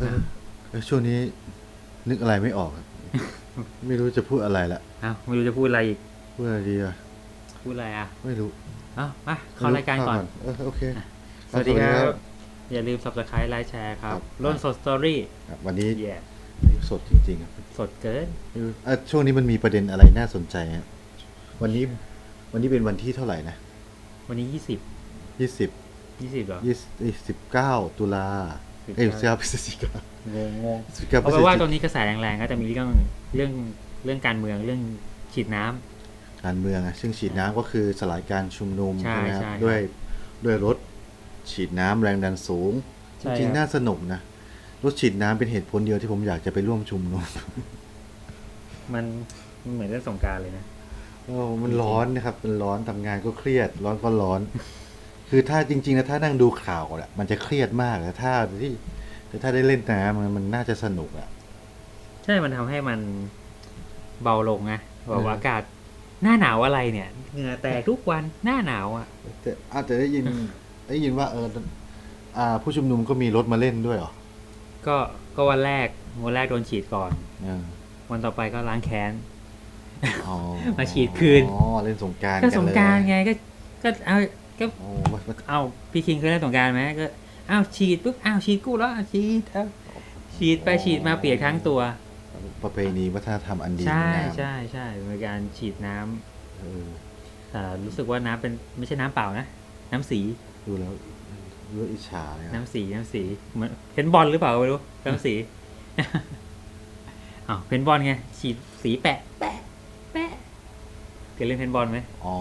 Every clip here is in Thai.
เออเออช่วงนี้นึกอะไรไม่ออกครับไม่รู้จะพูดอะไรละอ้าวไม่รู้จะพูดอะไรอีก พูดอะไรดีอะพูดอะไรอะไม่รู้เอ้ามาเข้ารายการก่อน เออโอเค สวัสดีครับ อย่าลืม subscribe ไลค์แชร์ครับครับ ร่นสดสตอรี่ครับวันนี้เย่สดจริงๆครับสดเกินไม่รู้อะช่วงนี้มันมีประเด็นอะไรน่าสนใจครับวันนี้วันนี้เป็นวันที่เท่าไหร่นะวันนี้ยี่สิบยี่สิบยี่สิบเหรอยี่สิบเก้าตุลา เอ้ย19สิบเก้าพฤศจิกางงงงสิบเก้าพเพฤศราะว่าจิตอนกานี้กระแสแรงๆก็จะมีเรื่องเรื่องเรื่องการเมืองเรื่องฉีดน้ำ การเมืองอะซึ่งฉีดน้ำก็คือสลายการชุมนุมใช่ใช่ไหมครับใช่ครับด้วยด้วยรถฉีดน้ำแรงดันสูงใช่จริงครับ ๆน่าสนุกนะรถฉีดน้ำเป็นเหตุผลเดียวที่ผมอยากจะไปร่วมชุมนุม มันมันเหมือนเรื่องสงกรารเลยนะ โอ้มันร้อนนะครับ มันร้อนทำงานก็เครียด ร้อนก็ร้อน คือถ้าจริงๆนะถ้านั่งดูข่าวแหละมันจะเครียดมากแต่ถ้าที่แต่ถ้าได้เล่นน้ำมันมันน่าจะสนุกอะใช่มันทำให้มันเบาลงไงแบบว่าเออออากาศหน้าหนาวอะไรเนี่ยเหงื่อแตกทุกวันหน้าหนาวอะแต่อาจจะได้ยินได้ยินว่าเอออ่า ผู้ชุมนุมก็มีรถมาเล่นด้วยเหรอ ก็ก็วันแรกวันแรกโดนฉีดก่อนเออวันต่อไปก็ล้างแค้นอ๋อมาฉีดคืนอ๋อเล่นสงกรารก็สงกรารไงก็ก็เอา ก็ โอ้มันมันเอาพี่คิงเคยเล่นสงกรารไหมก็อ้าวฉีดปุ๊บอ้าวฉีดกูแล้วอ้าวฉีดเอาฉีดไปฉีดมาเปียกทั้งตัว ประเพณีวัฒนธรรมอันดีใช่งามใช่ใช่เป็นการฉีดน้ำเออแต่รู้สึกว่าน้ำเป็นไม่ใช่น้ำเปล่านะ น้ำสี ดูแล้วเลืออิจฉาเลยนะน้ำสีน้ำสีเหมือนเพนบอลหรือเปล่าไม่รู้น้ำสี อ้าวเพนบอลไงฉีดสีแปะแปะแปะเค ยเล่นเพนบอลไหมอ๋อ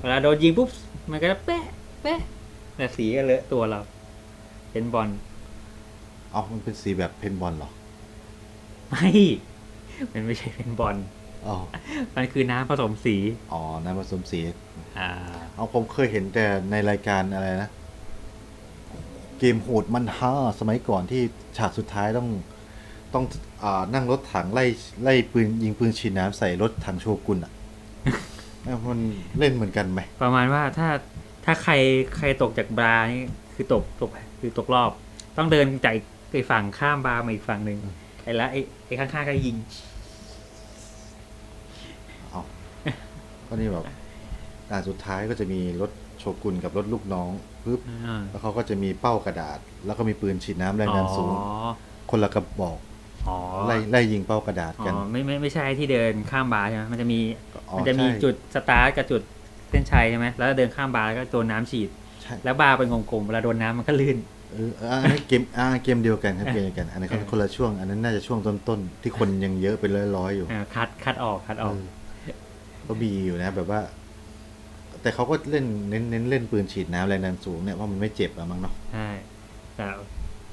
เวลาโดนยิงปุ๊บมันก็จะแปะแปะแต่สีก็เลอะตัวเราเพนบอลเอามันเป็นสีแบบเพนบอลเหรอ ไม่มันไม่ใช่เพนบอลอ๋อมันคือน้ำผสมสี อ๋อ น้ำผสมสี อ่า เอาผมเคยเห็นแต่ในรายการอะไรนะ เกมโหดมันฮ่าสมัยก่อนที่ฉากสุดท้ายต้องต้องอ่านั่งรถถังไล่ไล่ปืนยิงปืนฉีดน้ำใส่รถถังโชกุนอะ เอ้ามันเล่นเหมือนกันไหมประมาณว่าถ้าถ้าใครใครตกจากบาร์นี่คือตกตกคือตกรอบ ต้องเดินจากไอ้ฝั่งข้ามบาร์มาอีกฝั่งหนึ่งไอ้ละไอ้ไอ้ข้างๆก็ยิงเอาก็นี่แบบด่านสุดท้ายก็จะมีรถโชกุนกับรถลูกน้องปึ๊บอ่าแล้วเขาก็จะมีเป้ากระดาษ แล้วก็มีปืนฉีดน้ำแรงดันสูง อ๋อ คนละกระบอก อ๋อไล่ไล่ยิงเป้ากระดาษอ๋กันอไม่ไม่ไม่ใช่ที่เดินข้ามบาร์ใช่ไหมมันจะมีอ๋อมันจะมีใช่จุดสตาร์ทกับจุดเส้นชัยใช่ไหมแล้วเดินข้ามบาร์แล้วก็โดนน้ำฉีด ใช่แล้วบาร์เป็นกลมๆเวลาโดนน้ำมันก็ลื่น เอออันนี้เกมอ่าเกมเดียวกันครับเกมเดียวกันอันนั้นเออ คนละช่วงอันนั้นน่าจะช่วงต้นๆที่คนยังเยอะเป็นร้อยๆอยู่ อ่าคัดคัดออกคัดออกเออก็มีอยู่นะ แบบว่า แต่เขาก็เล่นเน้นเน้นเล่นปืนฉีดน้ำแรงดันสูงเนี่ยว่ามันไม่เจ็บอะมั้งเนาะใช่แต่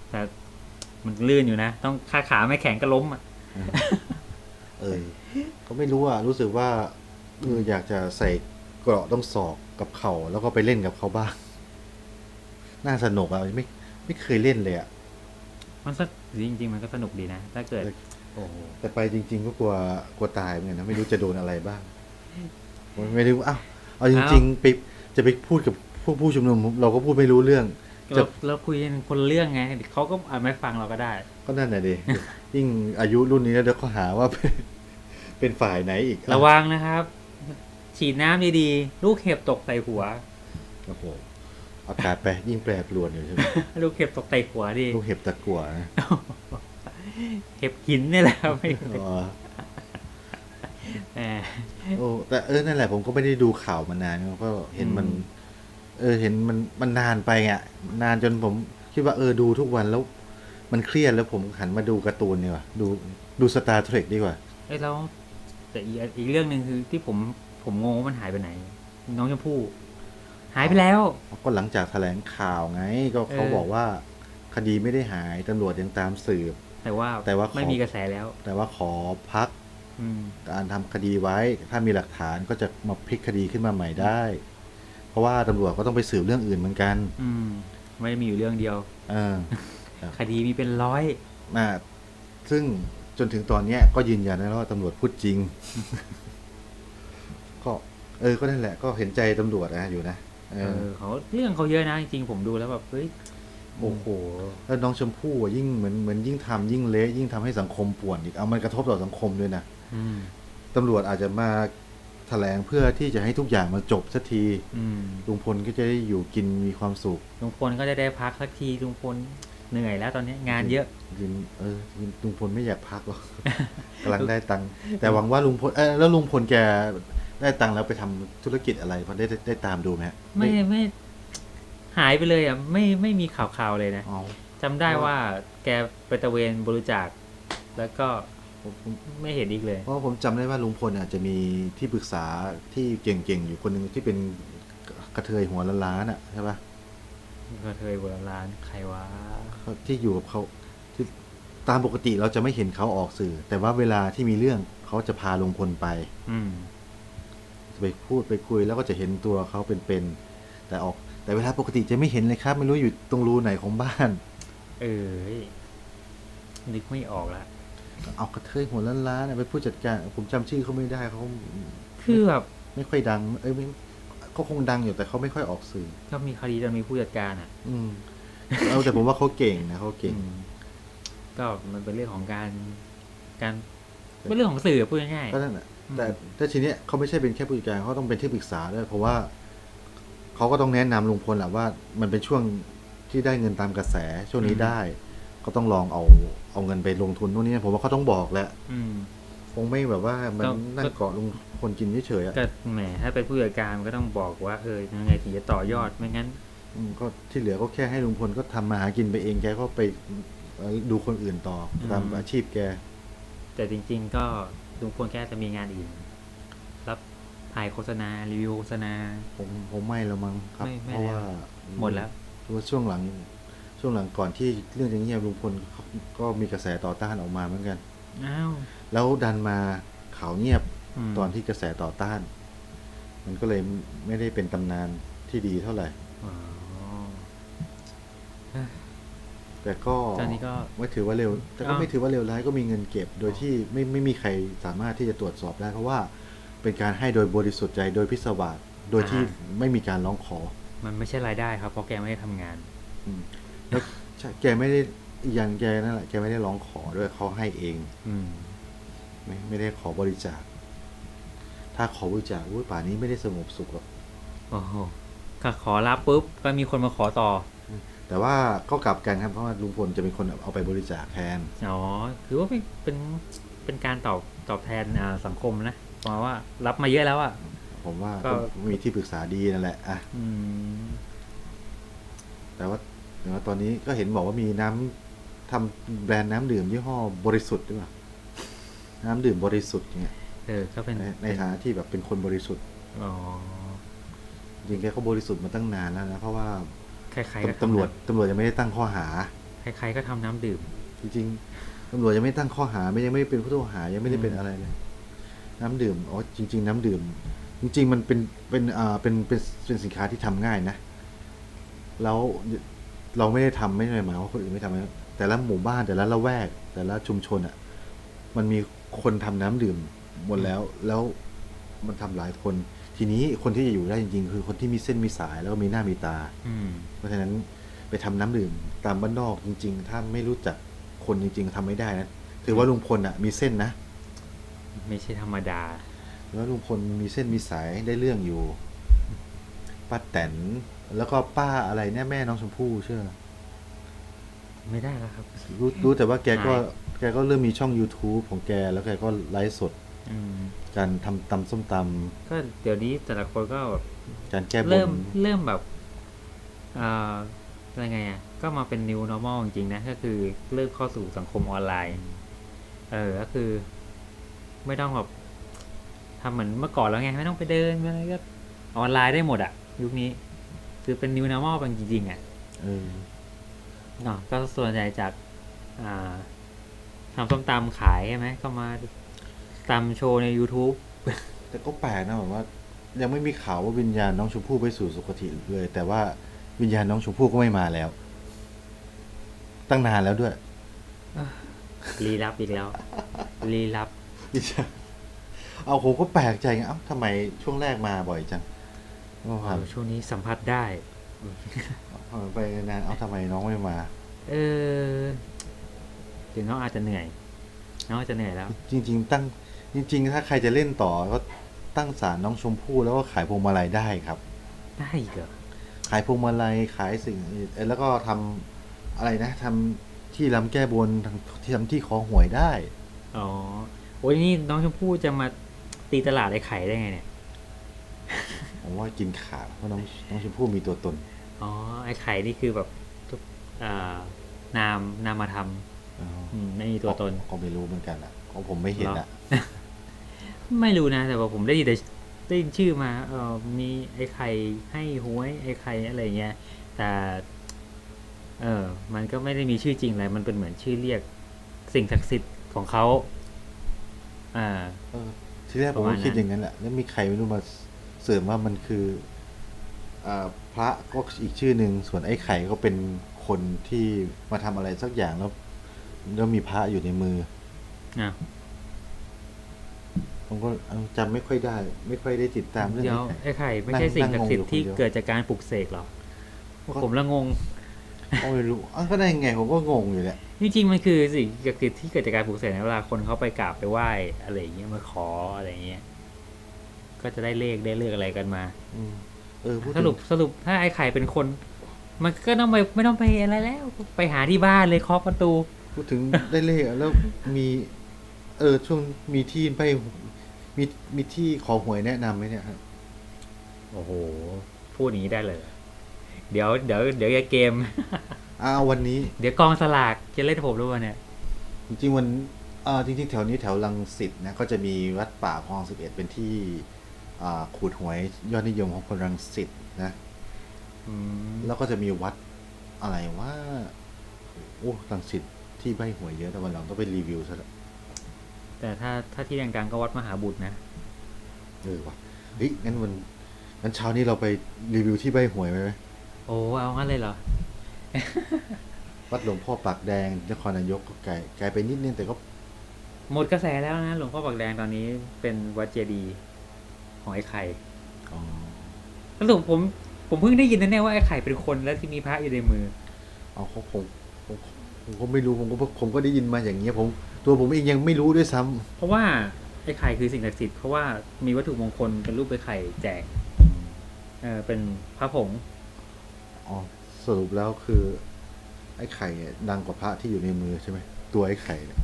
แต่ มันลื่นอยู่นะ ต้องขาขาไม่แข็งก็ล้มอะ เออก็ไม่รู้อะ รู้สึกว่าเอออยากจะใส่เกราะต้องศอกกับเข่าแล้วก็ไปเล่นกับเขาบ้าง น่าสนุกอะไม่ไม่เคยเล่นเลยอะ มันสักจริงๆมันก็สนุกดีนะ ถ้าเกิด โอ้โหแต่ไปจริง ๆ ก็กลัวกลัวตายเหมือนกันนะไม่รู้จะโดนอะไรบ้างไม่รู้อ้าวเอาจริงๆไปจะไปพูดกับพวกผู้ชุมนุมเราก็พูดไม่รู้เรื่องจะ เราเราคุยกันคนละเรื่องไงเขาก็อาจไม่ฟังเราก็ได้ ก็นั่นแหละดิยิ่งอายุรุ่นนี้แล้วเดี๋ยวเขาหาว่าเป็นเป็นฝ่ายไหนอีกระวังนะครับ ฉีดน้ำดีๆ ลูกเห็บตกใส่หัวโอ้โหอากาศแปรยิ่งแปรปรวนอยู่ใช่ไหมลูกเห็บตกใส่หัวดิลูกเห็บตะกั่วนะเห็บหินนี่แหละไม่อ๋อแหมโอ้แต่เออนั่นแหละผมก็ไม่ได้ดูข่าวมานานก็เห็นมันอืม เออเห็นมันมันนานไปอะนานจนผมคิดว่าเออดูทุกวันแล้วมันเครียดแล้วผมหันมาดูการ์ตูนดีกว่า ดูดูสตาร์เทรคดีกว่าเอ้ยแล้วแต่อีกอีกเรื่องหนึ่งคือที่ผมผมงงว่ามันหายไปไหน น้องชมพู่หายไปแล้ว ก็หลังจากแถลงข่าวไง ก็เขาเออบอกว่า คดีไม่ได้หายตำรวจยังตามสืบ แต่ว่าแต่ว่าขอไม่มีกระแสแล้ว แต่ว่าขอพักอืมการทำคดีไว้ ถ้ามีหลักฐานก็จะมาพลิกคดีขึ้นมาใหม่ได้ เพราะว่าตำรวจก็ต้องไปสืบเรื่องอื่นเหมือนกัน อืม ไม่ได้มีอยู่เรื่องเดียว เออ คดีมีเป็นร้อยนะซึ่งจนถึงตอนเนี้ยก็ยืนยันนะว่าตำรวจพูดจริง ก็เออก็นั่นแหละก็เห็นใจตำรวจนะอยู่นะเอเอออเขาเรื่องเขาเยอะนะจริงๆผมดูแล้วแบบเฮ้ยโอ้โห แล้วน้องชมพู่อะยิ่งเหมือนเหมือนยิ่งทำยิ่งเละยิ่งทำให้สังคมป่วนอีกเอามันกระทบต่อสังคมด้วยนะอืมตำรวจอาจจะมาแถลงเพื่อที่จะให้ทุกอย่างมันจบสักทีอืมลุงพลก็จะได้อยู่กินมีความสุขลุงพลก็จะได้พักสักทีลุงพลเหนื่อยแล้วตอนนี้งานเยอะจริงเออลุงพลไม่อยากพักหรอก กำลังได้ตังค์แต่หวังว่าลุงพลเออแล้วลุงพลแกได้ตังค์แล้วไปทำธุรกิจอะไรพอได้ได้ได้ตามดูไหมฮะไม่ไม่ หายไปเลยอะไม่ไม่มีข่าวข่าวๆเลยนะ อ๋อ จำได้ว่าแกไปตระเวนบริจาค แล้วก็ ผมผมไม่เห็นอีกเลย เพราะผมจำได้ว่าลุงพลอาจจะมีที่ปรึกษาที่เก่งๆอยู่คนหนึ่งที่เป็นกระเทยหัวล้านๆอะใช่ปะกระเทยโบราณใครวะเขาที่อยู่กับเขาที่ตามปกติเราจะไม่เห็นเขาออกสื่อ แต่ว่าเวลาที่มีเรื่องเขาจะพาลุงพลไป อืม ไปพูดไปคุยแล้วก็จะเห็นตัวเขาเป็นๆแต่ออก แต่เวลาปกติจะไม่เห็นเลยครับ ไม่รู้อยู่ตรงรูไหนของบ้าน เออนึกไม่ออกละ เอากระเทยหัวล้านๆน่ะไปนผู้จัดการ ผมจำชื่อเขาไม่ได้เขาคือแบบไม่ค่อยดัง เอ้ยไม่เขาคงดังอยู่แต่เขาไม่ค่อยออกสื่อ ก็มีคดีจะมีผู้จัดการอะ อืมเอาแต่ผมว่าเขาเก่งนะเขาเก่งอืมก็มันเป็นเรื่องของการการเป็นเรื่องของสื่อพูดง่ายก็นั่นแหละอืมแต่แต่ทีเนี้ยเขาไม่ใช่เป็นแค่ผู้จัดการเขาต้องเป็นที่ปรึกษาด้วยเพราะว่าเขาก็ต้องแนะนำลุงพลแหละว่า มันเป็นช่วงที่ได้เงินตามกระแสช่วงนี้ได้ ก็ต้องลองเอาเอาเงินไปลงทุนตรงนี้ผมว่าเขาต้องบอกแหละๆอืม คงไม่แบบว่ามันก็นั่งเกาะลุงพลกินเฉยๆอะก็แหมถ้าเป็นผู้จัดการมันก็ต้องบอกว่าเออยังไงถึงจะต่อยอดไม่งั้น อืมก็ที่เหลือก็แค่ให้ลุงพลก็ทำมาหากินไปเองแกก็ไปเอ่อดูคนอื่นต่ออม ตามอาชีพแก แต่จริง ๆ ก็ลุงพลแค่จะมีงานอื่น รับถ่ายโฆษณารีวิวโฆษณา ผมผมไม่แล้วมั้งครับ ไม่ไม่เพราะว่าหมดแล้วเพราะว่าช่วงหลัง ช่วงหลังก่อนที่เรื่องอย่างเงียบลุงพลเขาก็มีกระแสต่อต้านออกมาเหมือนกัน อ้าว แล้วดันมาข่าวเงียบมตอนที่กระแสต่อต้าน มันก็เลยไม่ได้เป็นตำนานที่ดีเท่าไหร่ อ๋อแต่ก็ตอนนี้ก็ไม่ถือว่าเร็ว แต่ก็อ้าว ไม่ถือว่าเร็วร้ายก็มีเงินเก็บ โดยที่ไม่ไม่มีใครสามารถที่จะตรวจสอบได้ เพราะว่าเป็นการให้โดยบริสุทธิ์ใจโดยพิศวาสโดยที่ไม่มีการร้องขอมันไม่ใช่รายได้ครับเพราะแกไม่ได้ทำงาน อืม แล้วใช่แกไม่ได้อีกอยันแกนั่นแหละแกไม่ได้ร้องขอด้วยเขาให้เอง อืม ไม่ไม่ได้ขอบริจาค ถ้าขอบริจาคอุ้ยป่านนี้ไม่ได้สงบสุขหรอก โอ้โหก็ขอรับปุ๊บ ก็มีคนมาขอต่อ แต่ว่าก็กลับกันครับเพราะว่าลุงพลจะเป็นคนเอาไปบริจาคแทน อ๋อ คือว่าเป็นเป็นเป็นการตอบตอบแทนอ่าสังคมนะเพราะว่ารับมาเยอะแล้วอะ ผมว่าก็ ก็มีที่ปรึกษาดีนั่นแหละอะ อืม แต่ว่า แต่ว่าตอนนี้ก็เห็นบอกว่ามีน้ำทำแบรนด์น้ำดื่มยี่ห้อบริสุทธิ์ด้วยป่ะน้ำดื่มบริสุทธิ์เนี่ยเออก็เป็นในในฐานะที่แบบเป็นคนบริสุทธิ์อ๋อจริงๆแกก็บริสุทธิ์มาตั้งนานแล้วนะเพราะว่าใครๆก็ทำตำรวจตำรวจยังไม่ได้ตั้งข้อหาใครๆก็ทำน้ำดื่ม จริงๆตำรวจยังไม่ตั้งข้อหาไม่ยังไม่ได้เป็นผู้ต้องหายังไม่ได้เป็นอืมอะไรเลย น้ำดื่มอ๋อจริง ๆ น้ำดื่ม จริง ๆ มันเป็นเป็นอ่าเป็นเป็นเป็นสินค้าที่ทำง่ายนะ แล้ว เราไม่ได้ทำไม่ได้หมายว่าคนอื่นไม่ทำนะแต่ละหมู่บ้านแต่ละละแวก แต่ละชุมชนอะ มันมีคนทำน้ำดื่มหมดแล้วแล้วมันทำหลายคน ทีนี้คนที่จะอยู่ได้จริงๆ คือคนที่มีเส้นมีสายแล้วก็มีหน้ามีตา อืมเพราะฉะนั้นไปทำน้ำดื่มตามบ้านนอกจริง ๆ ถ้าไม่รู้จักคนจริง ๆทำไม่ได้นะถือว่าลุงพลอะ มีเส้นนะ ไม่ใช่ธรรมดา แล้วลุงพลมีเส้นมีสายได้เรื่องอยู่ป้าแตน แล้วก็ป้าอะไรเนี่ยแม่น้องชมพู่เชื่อไม่ได้แล้วครับ รู้รู้แต่ว่าแกก็หายแกก็เริ่มมีช่อง YouTube ของแกแล้วแกก็ไลฟ์สดอืมการทำตำส้มตก็เดี๋ยวนี้แต่ละคนก็แบบำการแก้บเริ่นมเริ่มแบบอ่าอะไรไงอะ ก็มาเป็น new normal จริงๆนะ ก็คือเริ่มเข้าสู่สังคมออนไลน์ เออ ก็คือ ไม่ต้องแบบทำเหมือนเมื่อก่อนแล้วไง ไม่ต้องไปเดินอะไรก็ออนไลน์ได้หมดอะ ยุคนี้ คือเป็น new normal เป็นจริงๆอะเออเนาะก็ส่วนใหญ่จากอ่าทำส้มตำขายใช่ไหมก็มาตำโชว์ใน YouTube แต่ก็แปลกนะแบบว่า ยังไม่มีข่าวว่าวิญญาณน้องชมพู่ไปสู่สุคติเลย แต่ว่าวิญญาณน้องชมพู่ก็ไม่มาแล้ว ตั้งนานแล้วด้วยรีลับอีกแล้ว รีลับวิญญาณเอาผมก็แปลกใจไงเอ้าทำไมช่วงแรกมาบ่อยจัง ก็เอผ่านอช่วงนี้สัมผัสได้ผเออไปนานเอาทำไมน้องไม่มา เออถึงน้องอาจจะเหนื่อย น้องอาจจะเหนื่อยแล้ว จริง ๆ ตั้งจริง ๆ ถ้าใครจะเล่นต่อก็ตั้งศาลน้องชมพู่แล้วก็ขายพวงมาลัยได้ครับ ได้อีกเหรอขายพวงมาลัยขายสิ่งอื่นเอ้ยแล้วก็ทำอะไรนะทำที่ลำแก้บนทำที่ทำที่ขอหวยได้ อ๋อโอ้ยนี่น้องชมพู่จะมาตีตลาดไอ้ไข่ได้ไงเนี่ย ผมว่ากินขาดเพราะน้องน้องชมพู่มีตัวตน อ๋อ ไอ้ไข่นี่คือแบบทุกอ่านามนามธรรมอ๋ออืมไม่มีตัวตนก็ไม่รู้เหมือนกันอะของผมไม่เห็นอะ ไม่รู้นะ แต่ว่าผมได้ยินแต่ได้ยินชื่อมาเออมีไอ้ไข่ให้หวย ไอ้ไข่อะไรเงี้ย แต่ เออ มันก็ไม่ได้มีชื่อจริงอะไร มันเป็นเหมือนชื่อเรียกสิ่งศักดิ์สิทธิ์ของเขาอ่าเออทีแรกผมประมาก็ณคิดนั้นอย่างนั้นแหละ แล้วมีใครไม่รู้มา เสริมว่ามันคืออ่าพระก็อีกชื่อหนึ่งส่วนไอ้ไข่ก็เป็นคนที่มาทำอะไรสักอย่างแล้วแล้วมีพระอยู่ในมืออะผมก็จำไม่ค่อยได้ ไม่ค่อยได้ติดตามเรื่องเดี๋ยวไอ้ไข่ไอ้ไข่ไม่ใช่สิ่งศักดิ์สิทนั่งธิ์งงอยู่ที่คนเดียวเกิดจากการปลุกเสกหรอก็ผมละงงก็ไม่รู้อะก็ได้ไงผมก็งงอยู่แหละจริงๆมันคือสิ่งศักดิ์สิทธิ์ที่เกิดจากการปลุกเสกนะเวลาคนเขาไปกราบไปไหว้อะไรอย่างเงี้ยมาขออะไรอย่างเงี้ย ก็จะได้เลขได้เลขอะไรกันมาอืมเออพูดสถึงรุปสรุปถ้าไอ้ไข่เป็นคน มันก็ต้องไปไม่ต้องไปอะไรแล้ว ไปหาที่บ้านเลยเคาะประตู พูดถึงได้เลขอะแล้วมี เออช่วงมีที่ไปมีมีที่ขอหวยแนะนำไหมเนี่ยครับโอ้โห พูดอย่างนี้ได้เลย เดี๋ยวเดี๋ยวเดี๋ยวจะเกมอ้าววันนี้ เดี๋ยวกองสลากจะเล่นผมด้วยเนี่ย จริงๆวันอ่าจริงๆ แถวนี้แถวลังสิตนะ ก็จะมีวัดป่าคลองสิบเอ็ดเป็นที่อ่า ขูดหวยยอดนิยมของคนรังสิตนะอืมแล้วก็จะมีวัดอะไรว่าโอ้รังสิตที่ใบหวยเยอะแต่วันหลังต้องไปรีวิวซะละแต่ถ้าถ้าที่ดังๆก็วัดมหาบุตรนะเออว่ะเฮ้ยงั้นวันงั้นเช้านี้เราไปรีวิวที่ใบหวยไหมไหมโอ้เอางั้นเลยเหรอวัดหลวงพ่อปากแดงนครนายกก็ไกลไกลไปนิดนึงแต่ก็หมดกระแสแล้วนะหลวงพ่อปากแดงตอนนี้เป็นวัดเจดีย์ ของไอ้ไข่อ๋อสรุปผมผมเพิ่งได้ยินนะเนี่ยว่าไอ้ไข่เป็นคนแล้วที่มีพระอยู่ในมือเอาเขาผมผมผมก็ไม่รู้ผมก็ผมก็ได้ยินมาอย่างเงี้ยผม ตัวผมเองยังไม่รู้ด้วยซ้ำเพราะว่าไอ้ไข่คือสิ่งศักดิ์สิทธิ์เพราะว่ามีวัตถุมงคลเป็นรูปไอ้ไข่แจกเออเป็นพระผงอ๋อสรุปแล้วคือ ไอ้ไข่เนี่ยดังกว่าพระที่อยู่ในมือใช่ไหมตัวไอ้ไข่เนี่ย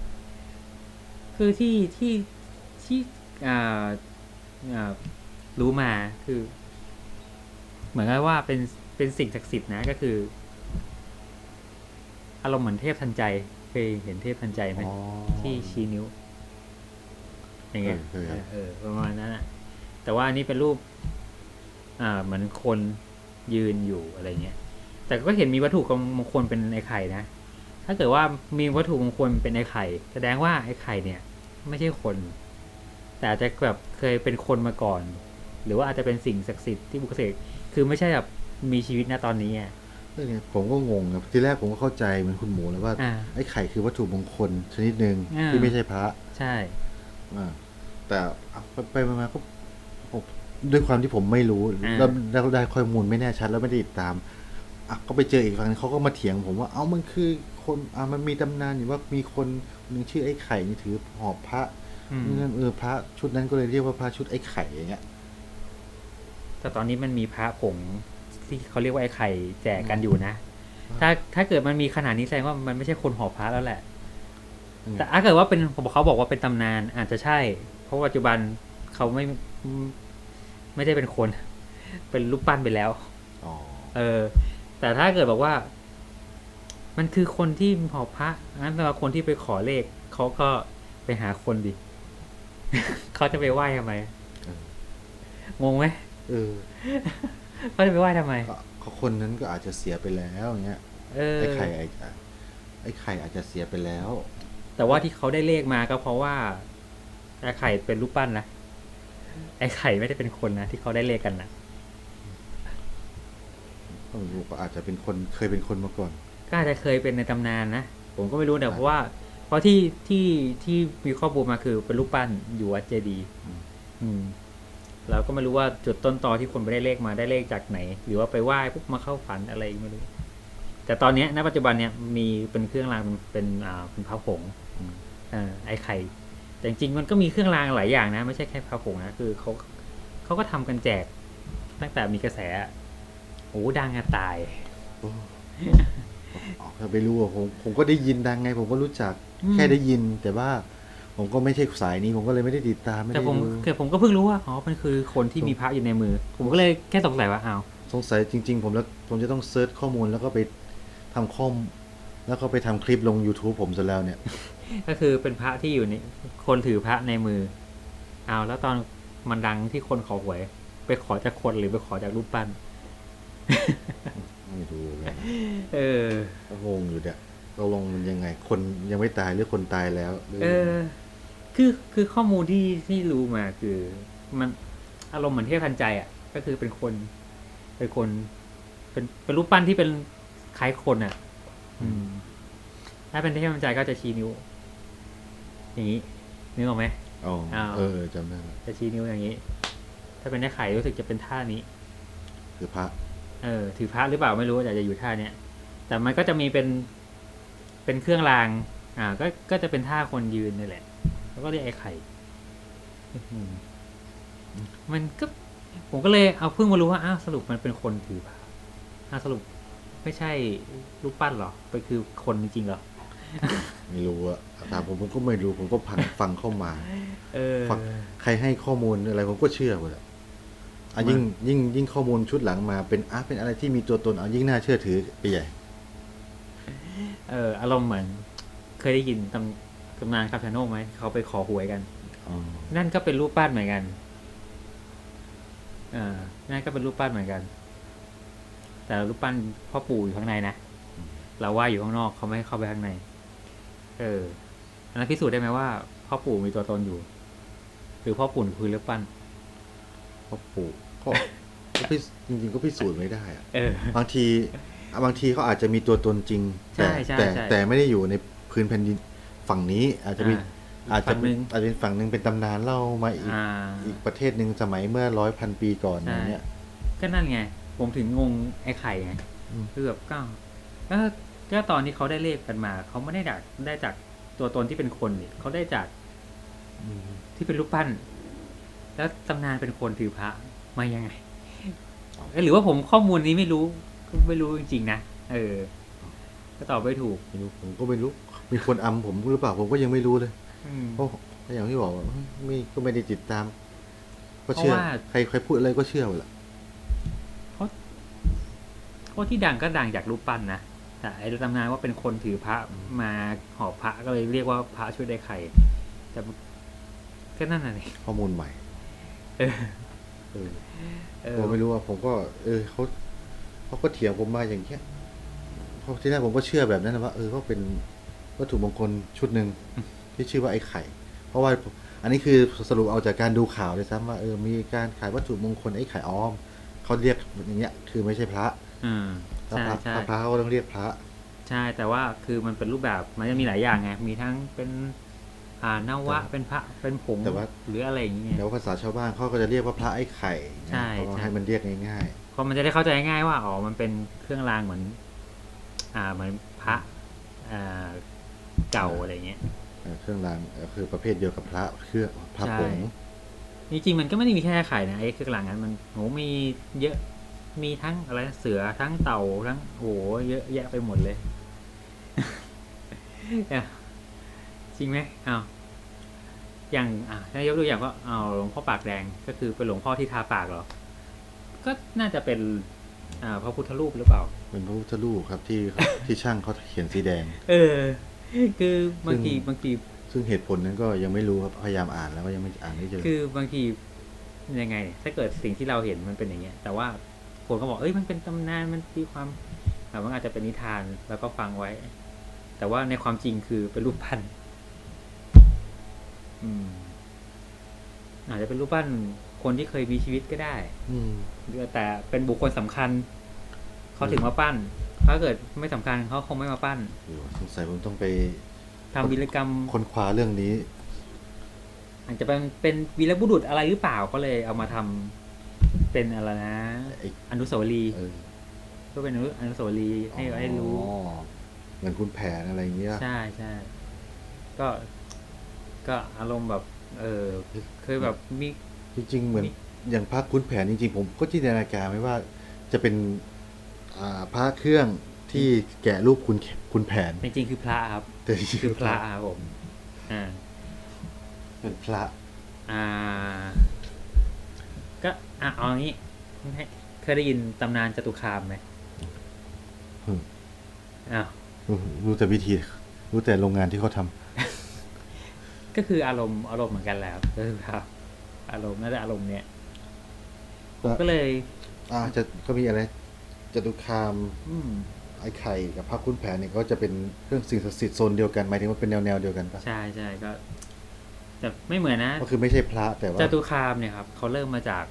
คือที่ที่ที่อ่าอ่า รู้มาคือ เหมือนกับว่าเป็นเป็นสิ่งศักดิ์สิทธิ์นะก็คือ อารมณ์เหมือนเทพทันใจเคยเห็นเทพทันใจไหมอ๋อที่ชี้นิ้วอย่างเงี้ยเคยเคยครับเออเออประมาณนั้นอะแต่ว่าอันนี้เป็นรูป อ่า เหมือนคนยืนอยู่อะไรเงี้ยแต่ก็เห็นมีวัตถุมงคลเป็นไอ้ไข่นะถ้าเกิดว่ามีวัตถุมงคลเป็นไอ้ไข่ แสดงว่าไอ้ไข่เนี่ย ไม่ใช่คน แต่อาจจะแบบเคยเป็นคนมาก่อน หรือว่าอาจจะเป็นสิ่งศักดิ์สิทธิ์ที่บุกเสกคือไม่ใช่แบบมีชีวิตณตอนนี้อะเออเนี่ยผมก็งงครับทีแรกผมก็เข้าใจเหมือนคุณหมูแล้วว่าอ่าไอ้ไข่คือวัตถุมงคลชนิดหนึ่งอ่าที่ไม่ใช่พระ ใช่อ่าแต่อะไปไปมาๆก็ผมด้วยความที่ผมไม่รู้อ่าแล้วแล้วได้ข้อมูลไม่แน่ชัดแล้วไม่ได้ติดตามอะก็ไปเจออีกฝั่งนึงเขาก็มาเถียงผมว่า เอ้ามันคือคนอะมันมีตำนานอยู่ว่ามีคนหนึ่งชื่อไอ้ไข่นี่ถือหอบพระอืมนั่น เออพระชุดนั้นก็เลยเรียกว่าพระชุดไอ้ไข่อย่างเงี้ยแต่ตอนนี้มันมีพระผงที่เขาเรียกว่าไอ้ไข่แจกกันอยู่นะ ถ้าถ้าเกิดมันมีขนาดนี้แสดงว่ามันไม่ใช่คนหอพระแล้วแหละอืมแต่ถ้าเกิดว่าเป็นเขาบอกว่าเป็นตำนานอาจจะใช่ เพราะปัจจุบันเขาไม่ไม่ได้เป็นคน เป็นรูปปั้นไปแล้วอ๋อเออ แต่ถ้าเกิดบอกว่า มันคือคนที่หอพระงั้นแปลว่าคนที่ไปขอเลขเขาก็ไปหาคนดิ เขาจะไปไหว้ทำไมเอองงไหมเออเขาจะไปไหว้ทำไมก็ก็คนนั้นก็อาจจะเสียไปแล้วอย่างเงี้ยเออไอ้ไข่ไอ้ไอ้ไข่อาจจะเสียไปแล้ว แต่ว่าที่เขาได้เลขมาก็เพราะว่าไอ้ไข่เป็นรูปปั้นนะไอ้ไข่ไม่ได้เป็นคนนะที่เขาได้เลขกันนะก็ไม่รู้ก็อาจจะเป็นคนเคยเป็นคนมาก่อน ก็อาจจะเคยเป็นในตำนานนะผมก็ไม่รู้แต่เพราะว่า เพราะที่ที่ที่มีข้อมูลมาคือเป็นรูปปั้นอยู่วัดเจดีย์อืมอืมเราก็ไม่รู้ว่าจุดต้นตอที่คนไปได้เลขมาได้เลขจากไหน หรือว่าไปไหว้ปุ๊บมาเข้าฝันอะไรไม่รู้ แต่ตอนเนี้ยณปัจจุบันเนี้ยมีเป็นเครื่องรางเป็นเป็นอ่าเป็นพระผงอืมเอ่อไอ้ไข่แต่จริงๆมันก็มีเครื่องรางหลายอย่างนะ ไม่ใช่แค่พระผงนะคือเขาเขาก็ทำกันแจก ตั้งแต่มีกระแสอะโอ้ดังอะตายโอ้อ๋อถ้าไปรู้อะผมผมก็ได้ยินดังไง ผมก็รู้จักอืม แค่ได้ยินแต่ว่าผมก็ไม่ใช่สายนี้ ผมก็เลยไม่ได้ติดตามไม่แต่ได้ผมดูแต่ผมก็เพิ่งรู้ว่าอ๋อมันคือคนที่มีพระอยู่ในมือ ผมก็เลยแค่สงสัยว่าอ้าวสงสัยจริง ๆ ผมแล้วผมจะต้องเซิร์ชข้อมูลแล้วก็ไปทำข้อมแล้วก็ไปทำคลิปลง YouTube ผมซะแล้วเนี่ย ก็คือเป็นพระที่อยู่ในคนถือพระในมือเอาแล้วตอนมันดังที่คนขอหวย ไปขอจากคนหรือไปขอจากรูปปั้น ไม่รู้เลยเออ ก็งงอยู่เนี่ย เราลงมันยังไง คนยังไม่ตายหรือคนตายแล้วหรือเออ คือคือข้อมูลที่ที่รู้มาคือ มันอารมณ์เหมือนเทพทันใจอะ ก็คือเป็นคน เป็นคน เป็นเป็นรูปปั้นที่เป็นคล้ายคนอะ อืม ถ้าเป็นเทพทันใจก็จะชี้นิ้ว อย่างนี้นึกออกไหมอ๋ออ้าวเออจำได้ละจะชี้นิ้วอย่างนี้ ถ้าเป็นได้ไข่รู้สึกจะเป็นท่านี้คือพระ เออ ถือพระหรือเปล่าไม่รู้แต่จะอยู่ท่าเนี้ยแต่มันก็จะมีเป็น เป็นเครื่องราง อ่า ก็ ก็จะเป็นท่าคนยืนนี่แหละ แล้วก็เรียกไอ้ไข่อื้อหือมันก็ ผมก็เลยเอาเพิ่งมารู้ว่า อ้าวสรุปมันเป็นคนถือพระอ้าวสรุปไม่ใช่รูปปั้นเหรอไปนคือคนจริงๆเหรอ ไม่รู้อะถามผมผมก็ไม่รู้ ผมก็พังฟังเข้ามา เออ ฟังใครให้ข้อมูลอะไรผมก็เชื่อหมดอะอะยิ่งยิ่งยิ่งข้อมูลชุดหลังมาเป็นอะเป็นอะไรที่มีตัวตนเอายิ่งน่าเชื่อถือไปใหญ่ เอออารมณ์เหมือน เคยได้ยินตำตำนานคาพชาโนไหมเขาไปขอหวยกัน อ๋อนั่นก็เป็นรูปปั้นเหมือนกันเออนั่นก็เป็นรูปปั้นเหมือนกัน แต่รูปปั้นพ่อปู่อยู่ข้างในนะเราว่าอยู่ข้างนอกเขาไม่ให้เข้าไปข้างใน เอออันนั้นพิสูจน์ได้ไหมว่าพ่อปู่มีตัวตนอยู่หรือพ่อปู่คือรูปปั้น พ่อปู่ก็ก็พิสจริงๆก็พิสูจน์ไม่ได้อะเออ บางทีอะ บางทีเขาอาจจะมีตัวตนจริง ใช่แต่ใช่แต่ใช่แต่ไม่ได้อยู่ในพื้นแผ่นดินฝั่งนี้ อาจจะมีอ่าอาจจะฝั่งหนึ่ง อาจจะเป็นฝั่งหนึ่งเป็นตำนานเล่ามาอีกอ่า อีกประเทศหนึ่งสมัยเมื่อร้อยพันปีก่อนใช่ อย่างเนี้ย ก็นั่นไง ผมถึงงงไอ้ไข่ไงอืม คือแบบก้าวก็ก็ตอนที่เขาได้เลขกันมา เขาไม่ได้จากได้จากตัวตนที่เป็นคนนี่เขาได้จากอืมที่เป็นรูปปั้น แล้วตำนานเป็นคนถือพระมายังไงเอ้ยหรือว่าผมข้อมูลนี้ไม่รู้ ก็ไม่รู้จริงๆนะ เออ ก็ตอบไม่ถูก ไม่รู้ผมก็ไม่รู้ มีคนอำผมหรือเปล่าผมก็ยังไม่รู้เลยอืมเพราะเพราะอย่างที่บอกว่าไม่ก็ไม่ได้ติดตาม ก็เชื่อ เพราะว่า ใครใครพูดอะไรก็เชื่อหมดแหละเพราะที่ดังก็ดังจากรูปปั้นนะ แต่ไอ้ตำนานว่าเป็นคนถือพระมาหอบพระก็เลยเรียกว่าพระช่วยได้ไข่ แต่ก็นั่นน่ะนี่ข้อมูลใหม่เออ เออเออผมไม่รู้ว่าผมก็ เออเขา เขาก็เถียงผมมาอย่างเงี้ยเพราะที่แรกผมก็เชื่อแบบนั้นนะว่าเออก็เป็นวัตถุมงคลชุดหนึ่งที่ชื่อว่าไอ้ไข่ เพราะว่าอันนี้คือสรุปเอาจากการดูข่าวเลยซ้ำว่าเออมีการขายวัตถุมงคลไอ้ไข่อ้อมเขาเรียกอย่างเงี้ย คือไม่ใช่พระ อืมถ้าใช่พระใช่ถ้าพระเขาก็ต้องเรียกพระ ใช่แต่ว่าคือมันเป็นรูปแบบมันจะมีหลายอย่างไงมีทั้งเป็นอ่านวะแต่เป็นพระเป็นผงแต่ว่าหรืออะไรอย่างเงี้ยแล้วภาษาชาวบ้านเขาก็จะเรียกว่าพระไอ้ไข่ใช่เขาก็ใช่ให้มันเรียกง่ายเพ ราะมันจะได้เข้าใจง่ายว่าอ๋อมันเป็นเครื่องรางเหมือน อ่าเหมือนพระอ่าเก่าอะไรเงี้ยๆเออเครื่องรางเออคือประเภทเดียวกับพระเครื่องพระใช่ผงจริงๆมันก็ไม่ได้มีแค่ไข่นะไอ้เครื่องรางนั้นมันโหมีเยอะมีทั้งอะไรนะเสือทั้งเต่าทั้งโหเยอะแยะไปหมดเลยเนี่ยจริงไหมอ้าวอย่างอะถ้ายกตัวอย่างก็เอาหลวงพ่อปากแดงก็คือเป็นหลวงพ่อที่ทาปากเหรอ ก็น่าจะเป็นอ่าพระพุทธรูปหรือเปล่า เป็นพระพุทธรูปครับที่ที่ช่างเขาเขียนสีแดง เออ คือบางทีซึ่งบางทีซึ่งเหตุผลนั้นก็ยังไม่รู้ครับพยายามอ่านแล้วก็ยังไม่อ่านไม่เจอคือบางทียังไง ถ้าเกิดสิ่งที่เราเห็นมันเป็นอย่างเงี้ย แต่ว่าคนก็บอกเอ้ยมันเป็นตำนานมันมีความแต่ว่าอาจจะเป็นนิทานแล้วก็ฟังไว้ แต่ว่าในความจริงคือเป็นรูปปั้นอืมอาจจะเป็นรูปปั้น คนที่เคยมีชีวิตก็ได้ อืมหรือแต่เป็นบุคคลสำคัญ เขาถึงมาปั้น ถ้าเกิดไม่สำคัญเขาคงไม่มาปั้นเดี๋ยวสงสัยผมต้องไปทำวีรกรรมค้นคว้าเรื่องนี้ อาจจะเป็นเป็นวีรบุรุษอะไรหรือเปล่าก็เลยเอามาทำเป็นอะไรนะไอ้อนุสาวรีย์เออก็เป็นอนุอนุสาวรีย์ให้ให้รู้อ๋อเหมือนคุณแผนอะไรอย่างเงี้ยใช่ใช่ก็ก็อารมณ์แบบ เออเคยแบบมี จริง ๆ เหมือนมีอย่างพระคุณแผนจริง ๆ ผมก็จินตนาการไว้ว่าจะเป็นอ่าพระเครื่องที่แกะรูปคุณคุณแผน จริงๆคือพระครับแต่จริงๆคือพระครับผมอ่าเป็นพระอ่า ก็อะเอางี้ให้เคยได้ยินตำนานจตุคามไหมอืมอ้าวรู้รู้แต่วิธี รู้แต่โรงงานที่เขาทำก็คืออารมณ์อารมณ์เหมือนกันแหละครับก็คือครับ อารมณ์น่าจะอารมณ์เนี้ยผมก็เลย อ่าจะก็มีอะไรจตุคาม อืมไอ้ไข่กับพระคุณแผนเนี่ยก็จะเป็นเครื่องสิ่งศักดิ์สิทธิ์โซนเดียวกันหมายถึงว่าเป็นแนวแนวๆเดียวกันปะใช่ใช่ก็แต่ไม่เหมือนนะก็คือไม่ใช่พระแต่ว่าจตุคามเนี่ยครับเขาเริ่มมาจาก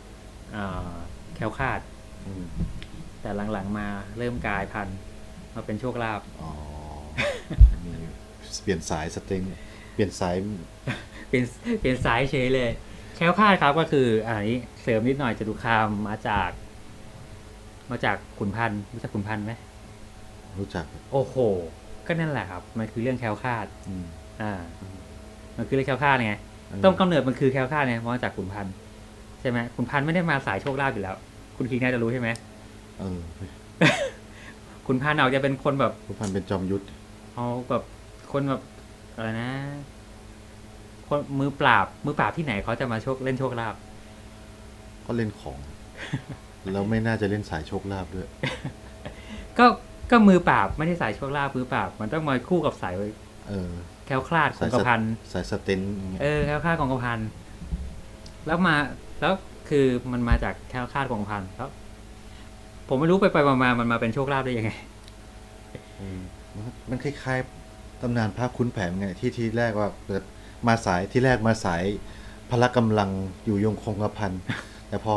เอ่อแคล้วคลาดอืมแต่หลังๆมาเริ่มกลายพันธุ์มาเป็นโชคลาภอ๋อมีเปลี่ยนสายสเต็งเปลี่ยนสาย เป็นเป็นสายเฉยเลย แคล้วคลาดครับก็คืออันนี้เสริมนิดหน่อยจตุคามมาจาก มาจากขุนพันธ์รู้จักขุนพันธ์ไหมรู้จักโอ้โห ก็นั่นแหละครับ มันคือเรื่องแคล้วคลาดอืมอ่า มันคือเรื่องแคล้วคลาดไงอันนี้ต้นกำเนิดมันคือแคล้วคลาดไงมาจากขุนพันธ์ใช่ไหมขุนพันธ์ไม่ได้มาสายโชคลาภอยู่แล้ว คุณคิงน่าจะรู้ใช่ไหมเออขุนพันธ์เอาจะเป็นคนแบบผู้พันเป็นจอมยุทธเอาแบบคนแบบอะไรนะ คนมือปราบ มือปราบที่ไหนเขาจะมาโชคเล่นโชคลาภก็เล่นของ แล้วไม่น่าจะเล่นสายโชคลาภด้วย ก็ก็มือปราบไม่ได้สายโชคลาภมือปราบ มันต้องมาคู่กับสายเออแคล้วคลาดคสายงกระพันสายสเตนอย่างเงี้ยเออแคล้วคลาดคงกระพันแล้วมาแล้วคือมันมาจากแคล้วคลาดคงกระพันแล้วผมไม่รู้ไปไปมามามันมาเป็นโชคลาภได้ยังไงเออมันมันคล้ายๆตำนานพระคุ้นแผนไงที่ที่แรกว่าแบบ มาสายที่แรกมาสายพละกำลังอยู่ยงคงกระพันแต่พอ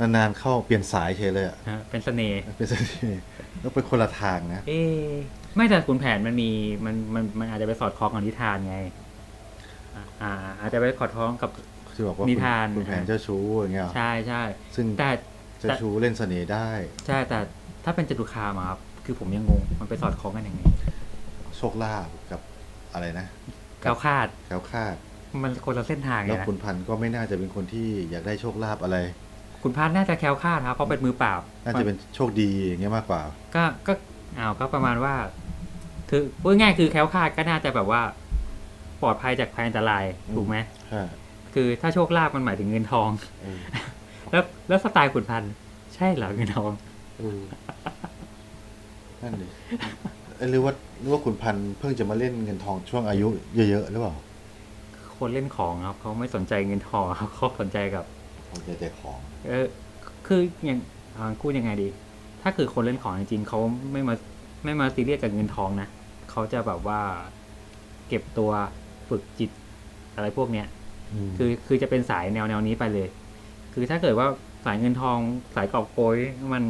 นานๆเข้าเปลี่ยนสายเฉยเลยอะฮะเป็นเสน่ห์เป็นสนิทแล้วเป็นคนละทางนะเอ๊ะไม่แต่ขุนแผนมันมีมันมันมันอาจจะไปสอดคล้องกับนิทานไง อ่าอ่าอาจจะไปขอดคล้องกับที่บอกว่านิคุณทานคุณแผนเจ้าชู้อย่างเงี้ยใช่ใช่ซึ่งแต่เจ้าชู้เล่นเสน่ห์ได้ ใช่แต่ถ้าเป็นจตุคามอะครับคือผมยังงงมันไปสอดคล้องกันยังไงโชคลาภกับอะไรนะ แคล้วคลาด แคล้วคลาด มันคนละเส้นทางไงแล้วนะคุณพันธุ์ก็ไม่น่าจะเป็นคนที่อยากได้โชคลาภอะไร คุณพันธ์น่าจะแคล้วคลาดครับเพราะเป็นมือปราบน่าจะเป็นโชคดีอย่างเงี้ยมากกว่า ก็ก็อ้าวก็ประมาณว่า คือพูดง่ายๆคือแคล้วคลาดก็น่าจะแบบว่า ปลอดภัยจากภัยอันตรายอืม ถูกไหมใช่คือถ้าโชคลาภมันหมายถึงเงินทอง เออแล้วแล้วสไตล์ขุนพันธ์ใช่เหรอเงินทอง เออนั่นดิเอ้ยหรือว่า หรือว่าขุนพันธุ์เพิ่งจะมาเล่นเงินทองช่วงอายุเยอะๆหรือเปล่าคนเล่นของครับเขาไม่สนใจเงินทองครับเขาสนใจกับเขาจะแต่ของ เออคืออย่างอ่าพูดยังไงดี ถ้าคือคนเล่นของจริงๆเขาไม่มาไม่มาซีเรียสกับเงินทองนะเขาจะแบบว่าเก็บตัวฝึกจิตอะไรพวกเนี้ยมคือคือจะเป็นสายแนวแนวนี้ไปเลย คือถ้าเกิดว่าสายเงินทองสายกอบโกยมัน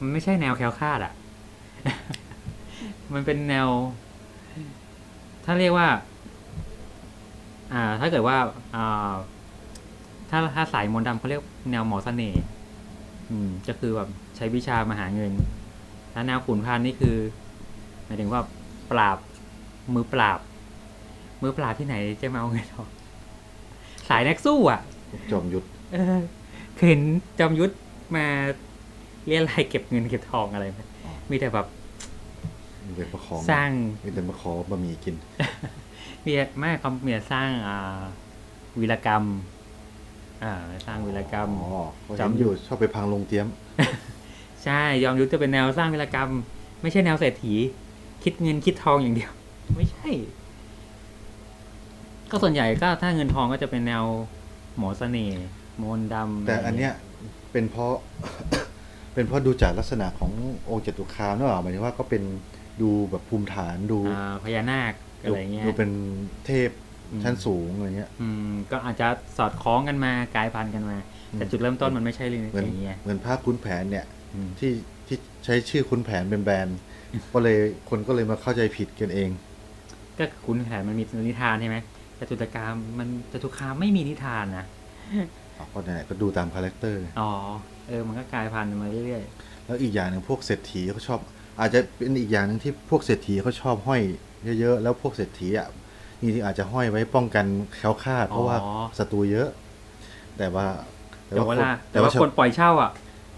มันไม่ใช่แนวแคล้วคลาดอะ่ะ มันเป็นแนว ถ้าเรียกว่า อ่า ถ้าเกิดว่า อ่า ถ้าถ้าสายมนต์ดำเขาเรียกแนวหมอเสน่ห์อืม ก็คือแบบใช้วิชามาหาเงิน ถ้าแนวขุนพันธ์นี่คือหมายถึงว่าปราบมือปราบ มือปราบที่ไหนจะมาเอาเงินทองสายนักสู้อะ จอมยุทธเออเคยเห็นจอมยุทธมาเรียรายเก็บเงินเก็บทองอะไรไหมมีแต่แบบ มีแต่ประคองสร้างมีแต่มาขอบะหมี่กินมีแต่ไม่เขามีแต่สร้างอ่าวีรกรรม อ่าสร้างวีรกรรมอ๋อเขาจอมจำยุอยู่ทธชอบไปพังลงเตรียม ใช่ยอมยุทธจะเป็นแนวสร้างวีรกรรม ไม่ใช่แนวเศรษฐี คิดเงินคิดทองอย่างเดียว ไม่ใช่ ก็ส่วนใหญ่ก็ถ้าเงินทองก็จะเป็นแนวหมอเสน่ห์มนต์ดำแต่อันเนี้ยเป็นเพราะ เป็นเพราะดูจากลักษณะขององค์จตุคามหรือเปล่าหมายถึงว่าก็เป็น ดูแบบภูมิฐานดูอ่าพญานาคอะไรเงี้ยดูเป็นเทพอืมชั้นสูงอะไรเงี้ยอืมก็อาจจะสอดคล้องกันมากลายพันธุ์กันมาอืมแต่จุดเริ่มต้นมันไม่ใช่เลยเหมือนอย่างเงี้ยเหมือนภาคคุ้นแผนเนี่ยอืมที่ที่ใช้ชื่อคุ้นแผนเป็นแบรนด์ก็เลยคนก็เลยมาเข้าใจผิดกันเอง ก็คุณแผนมันมีนิทานใช่ไหมแต่จุตกรรมมันจตุคามไม่มีนิทานนะอ๋อก็เนี่ยก็ดูตามคาแรคเตอร์อ๋อเออมันก็กลายพันธุ์มาเรื่อยแล้วอีกอย่างหนึ่งพวกเศรษฐีเขาชอบ อาจจะเป็นอีกอย่างหนึ่งที่พวกเศรษฐีเขาชอบห้อยเยอะๆ แล้วพวกเศรษฐีอะจริงๆอาจจะห้อยไว้ป้องกันแคล้วคลาดเพราะว่าศัตรูเยอะ แต่ว่าๆแต่ว่าคนล่ะแต่แต่ว่าว่าชาวคนปล่อยเช่าอะ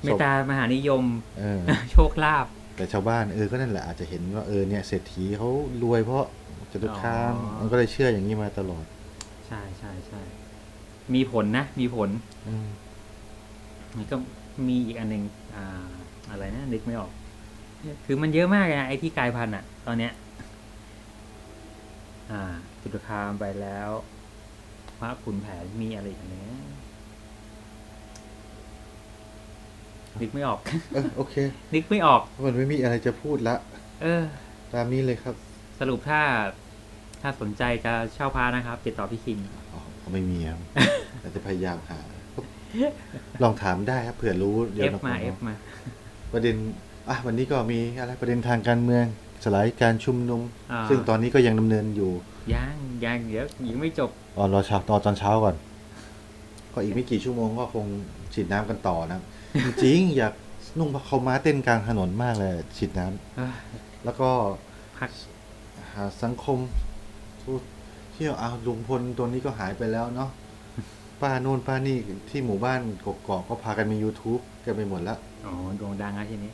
เมตตามหานิยมเออโชคลาภแต่ชาวบ้านเออก็นั่นแหละอาจจะเห็นว่าเออเนี่ยเศรษฐีเขารวยเพราะจตุคามอ๋อมันก็เลยเชื่ออย่างนี้มาตลอด ใช่ใช่ใช่มีผลนะ มีผลอืมมันก็มีอีกอันหนึ่งอ่า อะไรนะนึกไม่ออก คือมันเยอะมากเลยนะไอ้ที่กลายพันธุ์อะตอนเนี้ย อ่า จุดคามไปแล้ว พระขุนแผนมีอะไรอีกอันเนี้ยนึกไม่ออก เออโอเค นึกไม่ออก มันไม่มีอะไรจะพูดละ เออ ตามนี้เลยครับ สรุปถ้า ถ้าสนใจจะเช่าพานะครับ ติดต่อพี่คิงอ๋อเขาไม่มีครับแต่จะพยายามหา ลองถามได้ครับเผื่อรู้เดี๋ยว F มาน้องๆ F มา ประเด็น อะวันนี้ก็มีอะไรประเด็นทางการเมืองสลายการชุมนุม อ่า ซึ่งตอนนี้ก็ยังดำเนินอยู่ยังยังเดี๋ยวยังไม่จบตอนรอเช้าตอนตอนเช้าก่อน ก็อีกไม่กี่ชั่วโมงก็คงฉีดน้ำกันต่อนะครับจริงๆอยากนุ่งเขาม้าเต้นกลางถนนมากเลยฉีดน้ำเอ้ยแล้วก็ พักหาสังคมทูตเที่ยวอ้าวลุงพลตัวนี้ก็หายไปแล้วเนาะ ป้าโน่นป้านี่ที่หมู่บ้านกกอกก็พากันมี YouTube กันไปหมดแล้ว อ๋อโด่งดังแล้วทีนี้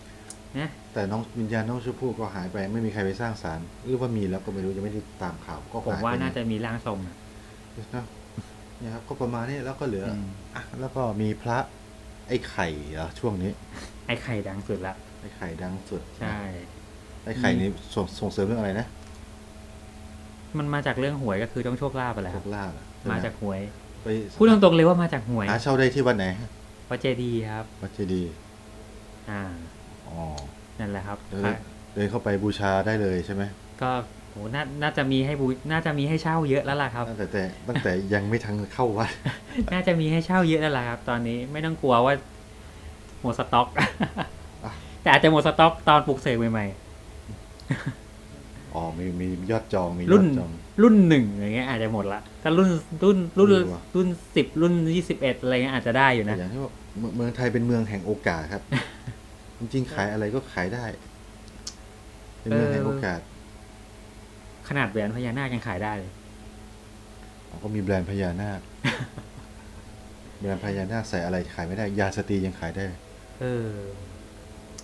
นะแต่น้องวิญญาณน้องชมพู่ก็หายไปไม่มีใครไปสร้างสารหรือว่ามีแล้วก็ไม่รู้ยังไม่ได้ตามข่าวก็ผมหายว่าไปน่าจะมีร่างทรงอะนะเนี่ยครับก็ประมาณนี้แล้วก็เหลืออมอะแล้วก็มีพระไอ้ไข่เหรอช่วงนี้ ไอ้ไข่ดังสุดละไอ้ไข่ดังสุดใช่ไอ้ไข่นี่ส่งส่งเสริมเรื่องอะไรนะมันมาจากเรื่องหวยก็คือต้องโชคลาภไปแหละโชครับคลาภอะใช่ไหมาจากหวยไปพูดตรงๆเลยว่ามาจากหวยหาเช่าได้ที่วัดไหนฮะวัดเจดีย์ครับวัดเจดีย์อ่า อ๋อนั่นแหละครับเดินค่ะเดินเข้าไปบูชาได้เลยใช่ไหมก็โหน่าน่าจะมีให้บูน่าจะมีให้เช่าเยอะแล้วล่ะครับ ตั้งแต่แต่ตั้งแต่ยังไม่ทันเข้าวัด น่าจะมีให้เช่าเยอะแล้วล่ะครับ ตอนนี้ไม่ต้องกลัวว่าหมดสต็อกอะแต่อาจจะหมดสต็อกตอนปลูกเสกใหม่อ๋อมีมียอดจองมียๆรุ่อนดจองรุ่นหนึ่งอย่างเงี้ยอาจจะหมดละถ้ารุ่นรุ่นรุ่นเออว่ะรุ่นสิบรุ่นยี่สิบเอ็ดอะไรเงี้ยอาจจะได้อยู่แต่นะอย่างที่ว่าเมืองเมืองไทยเป็นเมืองแห่งโอกาสครับ จริงๆขายอะไรก็ขายได้เป็นเมืองแห่งโอกาส ขนาดแหวนพญานาคยังขายได้เลยอ๋อก็มีแบรนด์พญานาค แบรนด์พญานาคใส่อะไรขายไม่ได้ ยาสตรียังขายได้ เออ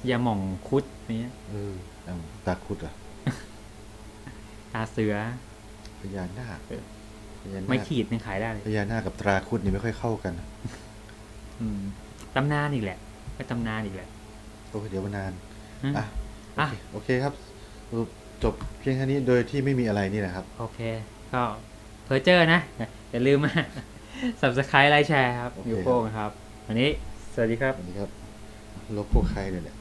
อย่าหม่องคุดเนี้ยเออเอาตาคุดเหรอะตาเสือ พญานาคเออพญานาไม่คขีดยังขายได้เลยพญานาคกับตราคุดนี่ไม่ค่อยเข้ากันอืมตำนานอีกแหละ ก็ตำนานอีกแหละ โอ้ยเดี๋ยวมานาน อืม อะอะโอเคโอเคครับสรุปจบเพียงแค่นี้โดยที่ไม่มีอะไรนี่แหละครับ โอเค ก็เพอเจอร์นะ อย่าลืมมา subscribe ไลค์แชร์ครับโอเคยูโป้ครับ วันนี้ สวัสดีครับ สวัสดีครับโลโก้ใครเนี่ยแหละ